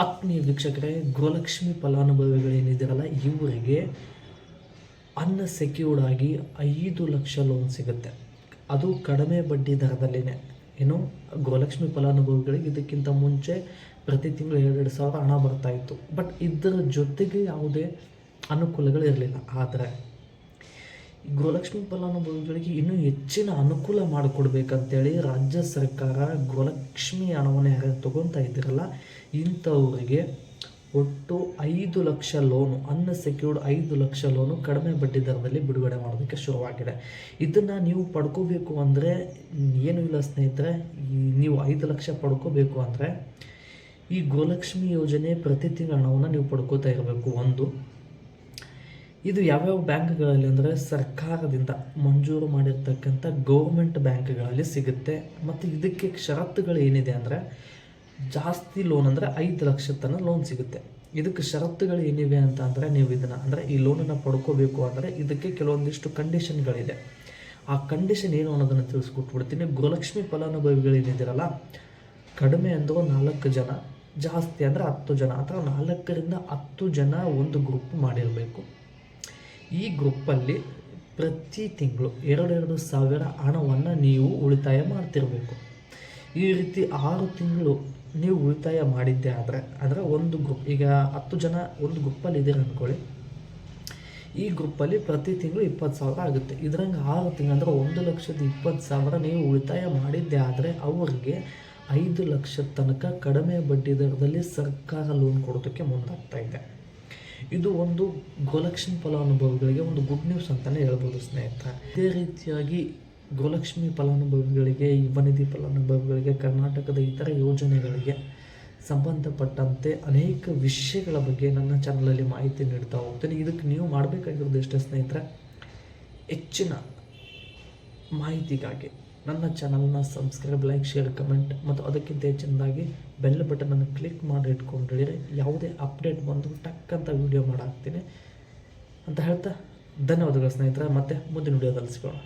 ಆತ್ಮೀಯ ವೀಕ್ಷಕರೇ, ಗೃಹಲಕ್ಷ್ಮಿ ಫಲಾನುಭವಿಗಳೇನಿದ್ದೀರಲ್ಲ, ಇವರಿಗೆ ಅನ್ನ ಸೆಕ್ಯೂರ್ಡ್ ಆಗಿ ಐದು ಲಕ್ಷ ಲೋನ್ ಸಿಗುತ್ತೆ. ಅದು ಕಡಿಮೆ ಬಡ್ಡಿ ದರದಲ್ಲಿನೇ. ಏನು? ಗೃಹಲಕ್ಷ್ಮಿ ಫಲಾನುಭವಿಗಳಿಗೆ ಇದಕ್ಕಿಂತ ಮುಂಚೆ ಪ್ರತಿ ತಿಂಗಳು ಎರಡೆರಡು ಸಾವಿರ ಹಣ ಬರ್ತಾ ಇತ್ತು. ಬಟ್ ಇದರ ಜೊತೆಗೆ ಯಾವುದೇ ಅನುಕೂಲಗಳು ಇರಲಿಲ್ಲ. ಆದರೆ ಗೃಹಲಕ್ಷ್ಮಿ ಫಲಾನುಭವಿಗಳಿಗೆ ಇನ್ನೂ ಹೆಚ್ಚಿನ ಅನುಕೂಲ ಮಾಡಿಕೊಡ್ಬೇಕಂತೇಳಿ ರಾಜ್ಯ ಸರ್ಕಾರ ಗೃಹಲಕ್ಷ್ಮಿ ಹಣವನ್ನು ಯಾರು ತಗೊತಾ ಇದ್ದೀರಲ್ಲ, ಇಂಥವರಿಗೆ ಒಟ್ಟು ಐದು ಲಕ್ಷ ಲೋನು ಅನ್ಸೆಕ್ಯೂರ್ಡ್ ಐದು ಲಕ್ಷ ಲೋನು ಕಡಿಮೆ ಬಡ್ಡಿ ದರದಲ್ಲಿ ಬಿಡುಗಡೆ ಮಾಡೋದಕ್ಕೆ ಶುರುವಾಗಿದೆ. ಇದನ್ನು ನೀವು ಪಡ್ಕೋಬೇಕು ಅಂದರೆ, ಏನು ಇಲ್ಲ ಸ್ನೇಹಿತರೆ ನೀವು ಐದು ಲಕ್ಷ ಪಡ್ಕೋಬೇಕು ಅಂದರೆ, ಈ ಗೋಲಕ್ಷ್ಮಿ ಯೋಜನೆ ಪ್ರತಿ ತಿಂಗಳ ಹಣವನ್ನು ನೀವು ಪಡ್ಕೋತಾ ಇರಬೇಕು. ಒಂದು ಇದು ಯಾವ್ಯಾವ ಬ್ಯಾಂಕ್ಗಳಲ್ಲಿ ಅಂದರೆ ಸರ್ಕಾರದಿಂದ ಮಂಜೂರು ಮಾಡಿರ್ತಕ್ಕಂಥ ಗೌರ್ಮೆಂಟ್ ಬ್ಯಾಂಕ್ಗಳಲ್ಲಿ ಸಿಗುತ್ತೆ. ಮತ್ತು ಇದಕ್ಕೆ ಷರತ್ತುಗಳು ಏನಿದೆ ಅಂದರೆ ಜಾಸ್ತಿ ಲೋನ್ ಅಂದರೆ ಐದು ಲಕ್ಷ ತನಕ ಲೋನ್ ಸಿಗುತ್ತೆ. ಇದಕ್ಕೆ ಷರತ್ತುಗಳು ಏನಿವೆ ಅಂತ ಅಂದರೆ ನೀವು ಇದನ್ನು ಅಂದರೆ ಈ ಲೋನನ್ನು ಪಡ್ಕೋಬೇಕು ಅಂದರೆ ಇದಕ್ಕೆ ಕೆಲವೊಂದಿಷ್ಟು ಕಂಡೀಷನ್ಗಳಿದೆ. ಆ ಕಂಡೀಷನ್ ಏನು ಅನ್ನೋದನ್ನು ತಿಳಿಸ್ಕೊಟ್ಬಿಡ್ತೀನಿ. ಗೃಹಲಕ್ಷ್ಮಿ ಫಲಾನುಭವಿಗಳೇನಿದ್ದೀರಲ್ಲ, ಕಡಿಮೆ ಅಂದರೂ ನಾಲ್ಕು ಜನ, ಜಾಸ್ತಿ ಅಂದರೆ ಹತ್ತು ಜನ, ಅಥವಾ ನಾಲ್ಕರಿಂದ ಹತ್ತು ಜನ ಒಂದು ಗ್ರೂಪ್ ಮಾಡಿರಬೇಕು. ಈ ಗ್ರೂಪಲ್ಲಿ ಪ್ರತಿ ತಿಂಗಳು ಎರಡೆರಡು ಸಾವಿರ ಹಣವನ್ನು ನೀವು ಉಳಿತಾಯ ಮಾಡ್ತಿರಬೇಕು. ಈ ರೀತಿ ಆರು ತಿಂಗಳು ನೀವು ಉಳಿತಾಯ ಮಾಡಿದ್ದೆ ಆದರೆ ಅಂದರೆ ಒಂದು ಗ್ರೂಪ್, ಈಗ ಹತ್ತು ಜನ ಒಂದು ಗ್ರೂಪಲ್ಲಿ ಇದ್ದೀರ ಅಂದ್ಕೊಳ್ಳಿ ಈ ಗ್ರೂಪಲ್ಲಿ ಪ್ರತಿ ತಿಂಗಳು ಇಪ್ಪತ್ತು ಸಾವಿರ ಆಗುತ್ತೆ. ಇದ್ರಂಗೆ ಆರು ತಿಂಗಳು ಅಂದರೆ ಒಂದು ಲಕ್ಷದ ಇಪ್ಪತ್ತು ಸಾವಿರ ನೀವು ಉಳಿತಾಯ ಮಾಡಿದ್ದೆ ಆದರೆ ಅವರಿಗೆ ಐದು ಲಕ್ಷದ ತನಕ ಕಡಿಮೆ ಬಡ್ಡಿ ದರದಲ್ಲಿ ಸರ್ಕಾರ ಲೋನ್ ಕೊಡೋದಕ್ಕೆ ಮುಂದಾಗ್ತಾ ಇದೆ. ಇದು ಒಂದು ಗೋಲಕ್ಷ್ಮಿ ಫಲಾನುಭವಿಗಳಿಗೆ ಒಂದು ಗುಡ್ ನ್ಯೂಸ್ ಅಂತಲೇ ಹೇಳ್ಬೋದು ಸ್ನೇಹಿತ. ಇದೇ ರೀತಿಯಾಗಿ ಗೋಲಕ್ಷ್ಮಿ ಫಲಾನುಭವಿಗಳಿಗೆ, ಯುವನಿಧಿ ಫಲಾನುಭವಿಗಳಿಗೆ, ಕರ್ನಾಟಕದ ಇತರ ಯೋಜನೆಗಳಿಗೆ ಸಂಬಂಧಪಟ್ಟಂತೆ ಅನೇಕ ವಿಷಯಗಳ ಬಗ್ಗೆ ನನ್ನ ಚಾನಲಲ್ಲಿ ಮಾಹಿತಿ ನೀಡ್ತಾ ಹೋಗ್ತೀನಿ. ಇದಕ್ಕೆ ನೀವು ಮಾಡಬೇಕಾಗಿರೋದು ಎಷ್ಟೇ ಸ್ನೇಹಿತರೆ, ಹೆಚ್ಚಿನ ಮಾಹಿತಿಗಾಗಿ. ನನ್ನ ಚಾನಲ್ನ ಸಬ್ಸ್ಕ್ರೈಬ್ ಲೈಕ್ ಶೇರ್ ಕಮೆಂಟ್ ಮತ್ತು ಅದಕ್ಕಿಂತ ಹೆಚ್ಚಿನದಾಗಿ ಬೆಲ್ ಬಟನನ್ನು ಕ್ಲಿಕ್ ಮಾಡಿ ಇಟ್ಕೊಂಡಿರಿ. ಯಾವುದೇ ಅಪ್ಡೇಟ್ ಬಂದು ಟಕ್ ಅಂತ ವೀಡಿಯೋ ಮಾಡಾಕ್ತೀನಿ. ಅಂತ ಹೇಳ್ತಾ ಧನ್ಯವಾದಗಳು ಸ್ನೇಹಿತರೆ. ಮತ್ತೆ ಮುಂದಿನ ವಿಡಿಯೋದಲ್ಲಿ ಸಿಗೋಣ.